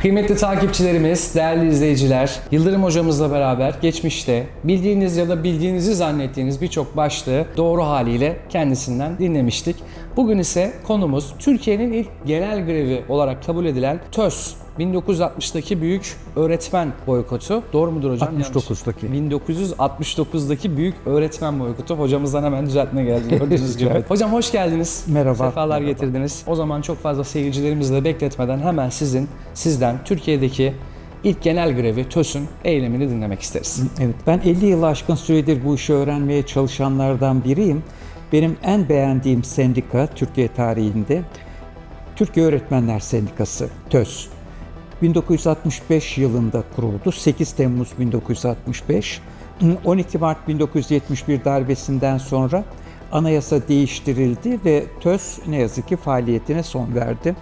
Kıymetli takipçilerimiz, değerli izleyiciler, Yıldırım hocamızla beraber geçmişte bildiğiniz ya da bildiğinizi zannettiğiniz birçok başlığı doğru haliyle kendisinden dinlemiştik. Bugün ise konumuz Türkiye'nin ilk genel grevi olarak kabul edilen TÖS 1960'daki büyük öğretmen boykotu. Doğru mudur hocam? 69'daki. 1969'daki büyük öğretmen boykotu. Hocamızdan hemen düzeltme geldi gördüğünüz gibi. Hocam hoş geldiniz. Merhaba. Sefalar Merhaba. getirdiniz. O zaman çok fazla seyircilerimizi de bekletmeden hemen sizin, sizden Türkiye'deki ilk genel grevi TÖS'ün eylemini dinlemek isteriz. Evet, ben 50 yılı aşkın süredir bu işi öğrenmeye çalışanlardan biriyim. Benim en beğendiğim sendika Türkiye tarihinde Türkiye Öğretmenler Sendikası, TÖS. 1965 yılında kuruldu. 8 Temmuz 1965. 12 Mart 1971 darbesinden sonra anayasa değiştirildi ve TÖS ne yazık ki faaliyetine son verdi.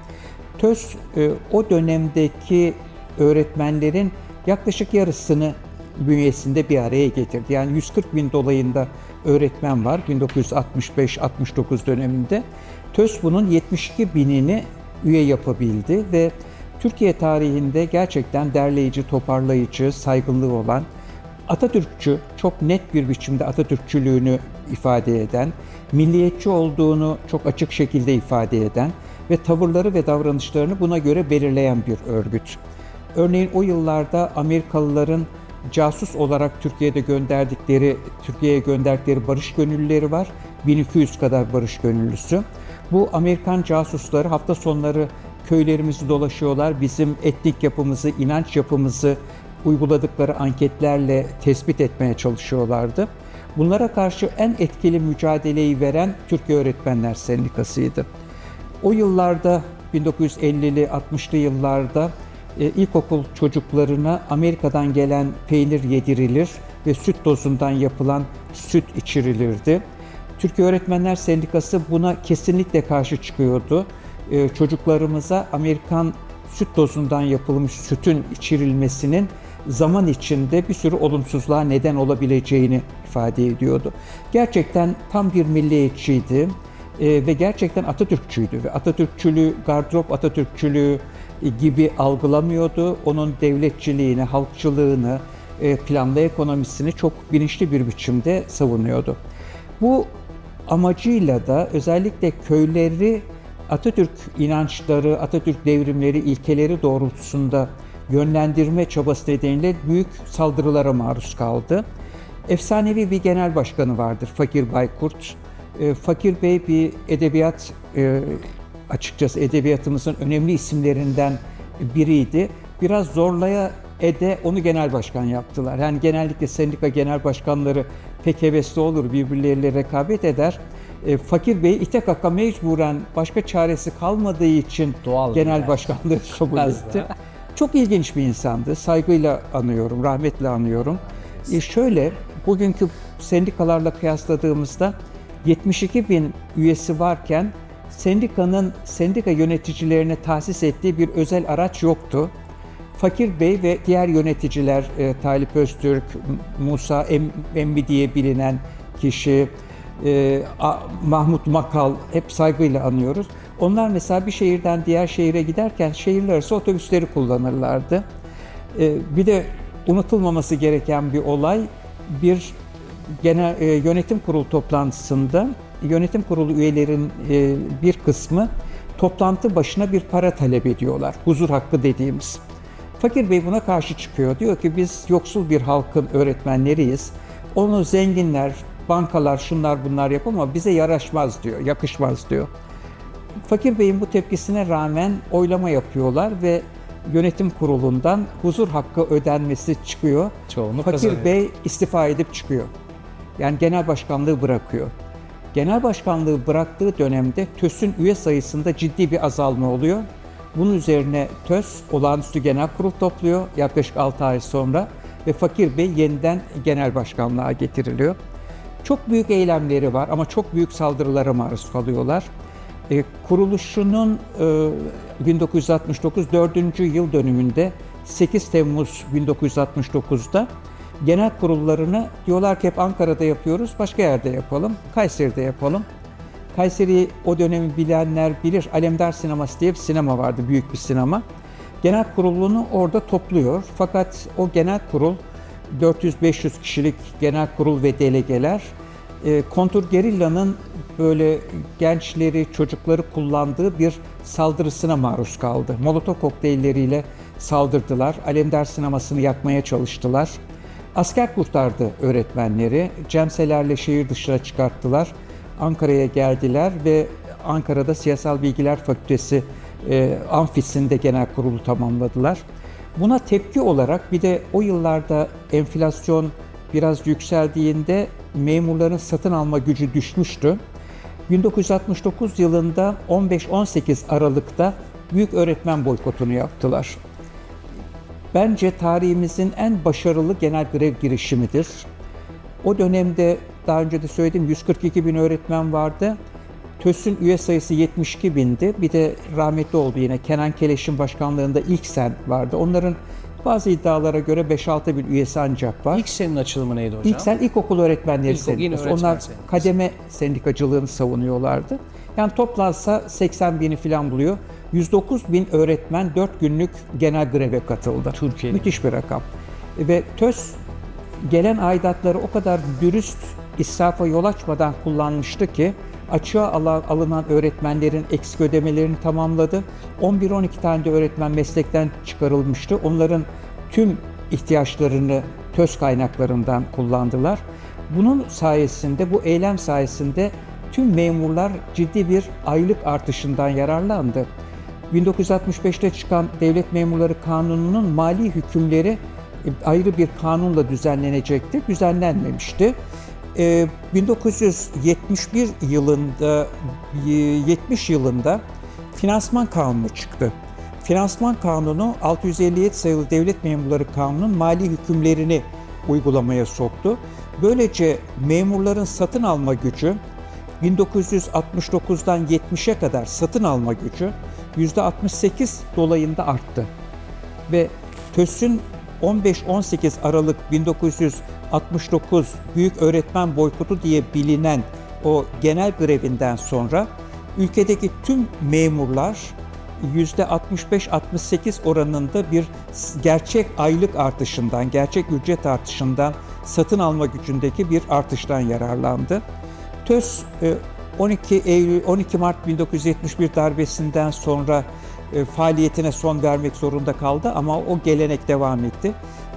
TÖS e, o dönemdeki öğretmenlerin yaklaşık yarısını bünyesinde bir araya getirdi. Yani 140 bin dolayında öğretmen var 1965-69 döneminde. TÖS bunun 72 binini üye yapabildi ve Türkiye tarihinde gerçekten derleyici, toparlayıcı, saygınlığı olan, Atatürkçü, çok net bir biçimde Atatürkçülüğünü ifade eden, milliyetçi olduğunu çok açık şekilde ifade eden ve tavırları ve davranışlarını buna göre belirleyen bir örgüt. Örneğin o yıllarda Amerikalıların casus olarak Türkiye'de gönderdikleri, Türkiye'ye gönderdikleri barış gönüllüleri var. 1200 kadar barış gönüllüsü. Bu Amerikan casusları hafta sonları köylerimizi dolaşıyorlar. Bizim etnik yapımızı, inanç yapımızı uyguladıkları anketlerle tespit etmeye çalışıyorlardı. Bunlara karşı en etkili mücadeleyi veren Türkiye Öğretmenler Sendikası'ydı. O yıllarda 1950'li 60'lı yıllarda e, ilkokul çocuklarına Amerika'dan gelen peynir yedirilir ve süt tozundan yapılan süt içirilirdi. Türkiye Öğretmenler Sendikası buna kesinlikle karşı çıkıyordu. E, çocuklarımıza Amerikan süt tozundan yapılmış sütün içirilmesinin zaman içinde bir sürü olumsuzluğa neden olabileceğini ifade ediyordu. Gerçekten tam bir milliyetçiydi e, ve gerçekten Atatürkçüydü ve Atatürkçülüğü, gardırop Atatürkçülüğü e, gibi algılamıyordu. Onun devletçiliğini, halkçılığını, e, planlı ekonomisini çok bilinçli bir biçimde savunuyordu. Bu amacıyla da özellikle köyleri Atatürk inançları, Atatürk devrimleri, ilkeleri doğrultusunda yönlendirme çabası nedeniyle büyük saldırılara maruz kaldı. Efsanevi bir genel başkanı vardır Fakir Baykurt. E, Fakir Bey bir edebiyat, e, açıkçası edebiyatımızın önemli isimlerinden biriydi. Biraz zorlaya ede onu genel başkan yaptılar. Yani genellikle sendika genel başkanları pek hevesli olur, birbirleriyle rekabet eder. E, Fakir Bey ite kaka mecburen başka çaresi kalmadığı için Doğal genel yani. başkanlığı kabul etti. Çok ilginç bir insandı. Saygıyla anıyorum, rahmetle anıyorum. E şöyle, bugünkü sendikalarla kıyasladığımızda 72 bin üyesi varken sendikanın sendika yöneticilerine tahsis ettiği bir özel araç yoktu. Fakir Bey ve diğer yöneticiler, e, Talip Öztürk, Musa Em- Emmi diye bilinen kişi, e, Mahmut Makal hep saygıyla anıyoruz. Onlar mesela bir şehirden diğer şehire giderken şehirler arası otobüsleri kullanırlardı. E, bir de unutulmaması gereken bir olay bir genel e, yönetim kurulu toplantısında yönetim kurulu üyelerin e, bir kısmı toplantı başına bir para talep ediyorlar. Huzur hakkı dediğimiz. Fakir Bey buna karşı çıkıyor. Diyor ki biz yoksul bir halkın öğretmenleriyiz. Onu zenginler, bankalar, şunlar bunlar yapamaz bize yaraşmaz diyor, yakışmaz diyor. Fakir Bey'in bu tepkisine rağmen oylama yapıyorlar ve yönetim kurulundan huzur hakkı ödenmesi çıkıyor. Çoğunluk Fakir kazanıyor. Bey istifa edip çıkıyor. Yani genel başkanlığı bırakıyor. Genel başkanlığı bıraktığı dönemde TÖS'ün üye sayısında ciddi bir azalma oluyor. Bunun üzerine TÖS olağanüstü genel kurul topluyor yaklaşık 6 ay sonra ve Fakir Bey yeniden genel başkanlığa getiriliyor. Çok büyük eylemleri var ama çok büyük saldırılara maruz kalıyorlar. E, kuruluşunun e, 1969 4. yıl dönümünde 8 Temmuz 1969'da genel kurullarını diyorlar ki hep Ankara'da yapıyoruz, başka yerde yapalım, Kayseri'de yapalım. Kayseri o dönemi bilenler bilir. Alemdar Sineması diye bir sinema vardı, büyük bir sinema. Genel kurulunu orada topluyor. Fakat o genel kurul 400-500 kişilik genel kurul ve delegeler e, kontur gerilla'nın böyle gençleri, çocukları kullandığı bir saldırısına maruz kaldı. Molotov kokteylleriyle saldırdılar. Alemdar sinemasını yakmaya çalıştılar. Asker kurtardı öğretmenleri. Cemselerle şehir dışına çıkarttılar. Ankara'ya geldiler ve Ankara'da Siyasal Bilgiler Fakültesi e, amfisinde genel kurulu tamamladılar. Buna tepki olarak bir de o yıllarda enflasyon biraz yükseldiğinde memurların satın alma gücü düşmüştü. 1969 yılında 15-18 Aralık'ta büyük öğretmen boykotunu yaptılar. Bence tarihimizin en başarılı genel grev girişimidir. O dönemde daha önce de söyledim 142 bin öğretmen vardı. TÖS'ün üye sayısı 72 bindi. Bir de rahmetli oldu yine Kenan Keleş'in başkanlığında ilk sen vardı. Onların bazı iddialara göre 5-6 bin üyesi ancak var. İlk senin açılımı neydi hocam? İlk sen ilkokul öğretmenleri yine sendikası. öğretmen Onlar sendikası. kademe sendikacılığını savunuyorlardı. Yani toplansa 80 bini falan buluyor. 109 bin öğretmen 4 günlük genel greve katıldı. Türkiye'de. Müthiş bir rakam. Ve TÖS gelen aidatları o kadar dürüst israfa yol açmadan kullanmıştı ki açığa alınan öğretmenlerin eksik ödemelerini tamamladı. 11-12 tane de öğretmen meslekten çıkarılmıştı. Onların tüm ihtiyaçlarını TÖS kaynaklarından kullandılar. Bunun sayesinde, bu eylem sayesinde tüm memurlar ciddi bir aylık artışından yararlandı. 1965'te çıkan Devlet Memurları Kanunu'nun mali hükümleri e, ayrı bir kanunla düzenlenecekti. Düzenlenmemişti. Ee, 1971 yılında, e, 70 yılında finansman kanunu çıktı. Finansman kanunu 657 sayılı Devlet Memurları Kanunu'nun mali hükümlerini uygulamaya soktu. Böylece memurların satın alma gücü 1969'dan 70'e kadar satın alma gücü %68 dolayında arttı. Ve TÖS'ün 15-18 Aralık 1969 Büyük Öğretmen Boykotu diye bilinen o genel grevinden sonra ülkedeki tüm memurlar %65-68 oranında bir gerçek aylık artışından, gerçek ücret artışından, satın alma gücündeki bir artıştan yararlandı. TÖS e, 12 Eylül 12 Mart 1971 darbesinden sonra e, faaliyetine son vermek zorunda kaldı ama o gelenek devam etti.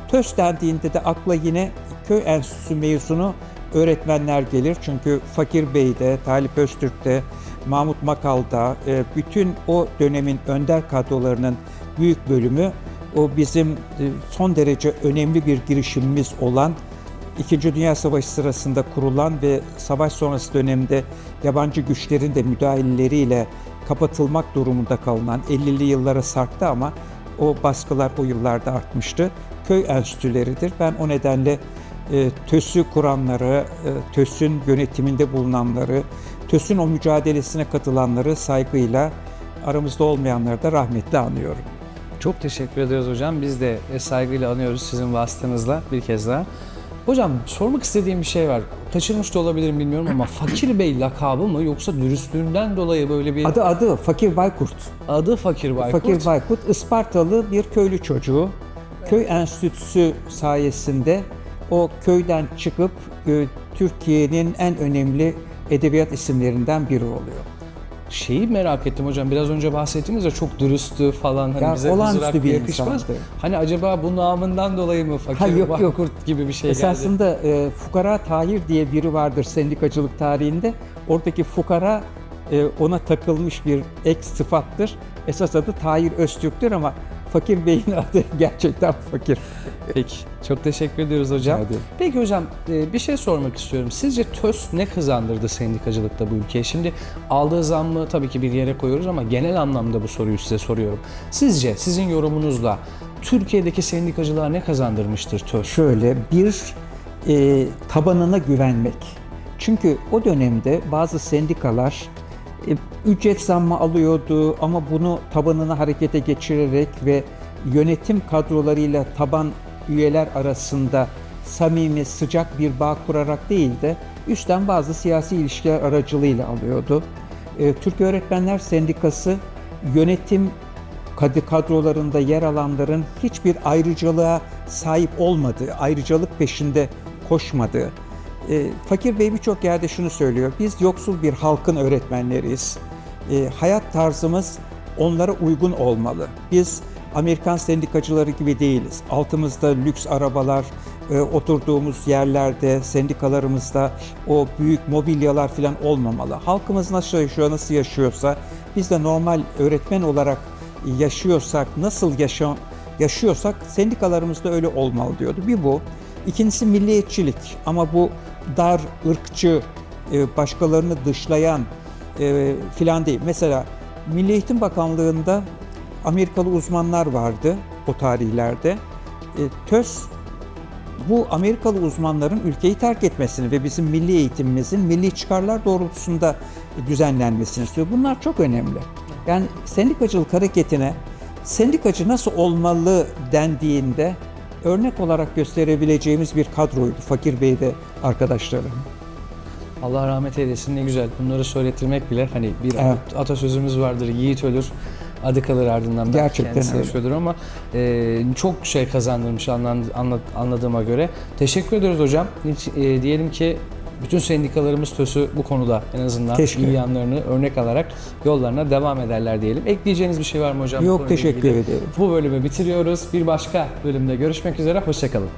TÖS dendiğinde de akla yine köy enstitüsü mezunu öğretmenler gelir. Çünkü Fakir Bey'de, Talip Öztürk'te, Mahmut Makal'da e, bütün o dönemin önder kadrolarının büyük bölümü o bizim e, son derece önemli bir girişimimiz olan İkinci Dünya Savaşı sırasında kurulan ve savaş sonrası dönemde yabancı güçlerin de müdahaleleriyle kapatılmak durumunda kalınan 50'li yıllara sarktı ama o baskılar o yıllarda artmıştı. Köy enstitüleridir. Ben o nedenle TÖS'ü kuranları, e, TÖS'ün yönetiminde bulunanları, TÖS'ün o mücadelesine katılanları saygıyla, aramızda olmayanları da rahmetle anıyorum. Çok teşekkür ederiz hocam. Biz de saygıyla anıyoruz sizin vasıtanızla bir kez daha. Hocam sormak istediğim bir şey var. Kaçırmış da olabilirim bilmiyorum ama Fakir Bey lakabı mı yoksa dürüstlüğünden dolayı böyle bir Adı adı Fakir Baykurt. adı Fakir Baykurt. Fakir Baykurt Ispartalı bir köylü çocuğu. Köy enstitüsü sayesinde o köyden çıkıp e, Türkiye'nin en önemli edebiyat isimlerinden biri oluyor. Şeyi merak ettim hocam. Biraz önce bahsettiğiniz de çok dürüsttü falan. Hani Ya, bize olağanüstü bir yakışmaz. insandı. Hani acaba bu namından dolayı mı Fakir Ha, yok, yok. Baykurt gibi bir şey geldi? Esasında e, Fukara Tahir diye biri vardır sendikacılık tarihinde. Oradaki fukara e, ona takılmış bir ek sıfattır. Esas adı Tahir Öztürk'tür ama Fakir Bey'in adı gerçekten fakir. Peki. Çok teşekkür ediyoruz hocam. Peki hocam e, bir şey sormak istiyorum. Sizce TÖS ne kazandırdı sendikacılıkta bu ülkeye? Şimdi aldığı zammı tabii ki bir yere koyuyoruz ama genel anlamda bu soruyu size soruyorum. Sizce sizin yorumunuzla Türkiye'deki sendikacılığa ne kazandırmıştır TÖS? Şöyle bir e, tabanına güvenmek. Çünkü o dönemde bazı sendikalar ücret zammı alıyordu ama bunu tabanına harekete geçirerek ve yönetim kadrolarıyla taban üyeler arasında samimi, sıcak bir bağ kurarak değil de üstten bazı siyasi ilişkiler aracılığıyla alıyordu. E, Türk Öğretmenler Sendikası yönetim kadrolarında yer alanların hiçbir ayrıcalığa sahip olmadığı, ayrıcalık peşinde koşmadığı. E, Fakir Bey birçok yerde şunu söylüyor. Biz yoksul bir halkın öğretmenleriyiz. E, hayat tarzımız onlara uygun olmalı. Biz Amerikan sendikacıları gibi değiliz. Altımızda lüks arabalar, e, oturduğumuz yerlerde, sendikalarımızda o büyük mobilyalar falan olmamalı. Halkımız nasıl yaşıyor, nasıl yaşıyorsa biz de normal öğretmen olarak yaşıyorsak, nasıl yaşa, yaşıyorsak sendikalarımızda öyle olmalı diyordu. Bir bu. İkincisi milliyetçilik ama bu dar, ırkçı, e, başkalarını dışlayan e, filan değil. Mesela Milli Eğitim Bakanlığı'nda Amerikalı uzmanlar vardı o tarihlerde. E, TÖS bu Amerikalı uzmanların ülkeyi terk etmesini ve bizim milli eğitimimizin milli çıkarlar doğrultusunda düzenlenmesini istiyor. Bunlar çok önemli. Yani sendikacılık hareketine sendikacı nasıl olmalı dendiğinde örnek olarak gösterebileceğimiz bir kadroydu Fakir Bey ve arkadaşları. Allah rahmet eylesin ne güzel. Bunları söyletirmek bile hani bir Evet. atasözümüz vardır. Yiğit ölür, adı kalır ardından da Gerçekten kendisi öyle. yaşıyordur ama e, çok şey kazandırmış anladığıma göre. Teşekkür ediyoruz hocam. Hiç, e, diyelim ki bütün sendikalarımız TÖS'ü bu konuda en azından Keşke. iyi yanlarını örnek alarak yollarına devam ederler diyelim. Ekleyeceğiniz bir şey var mı hocam? Yok teşekkür ederim. Bu bölümü bitiriyoruz. Bir başka bölümde görüşmek üzere. Hoşçakalın.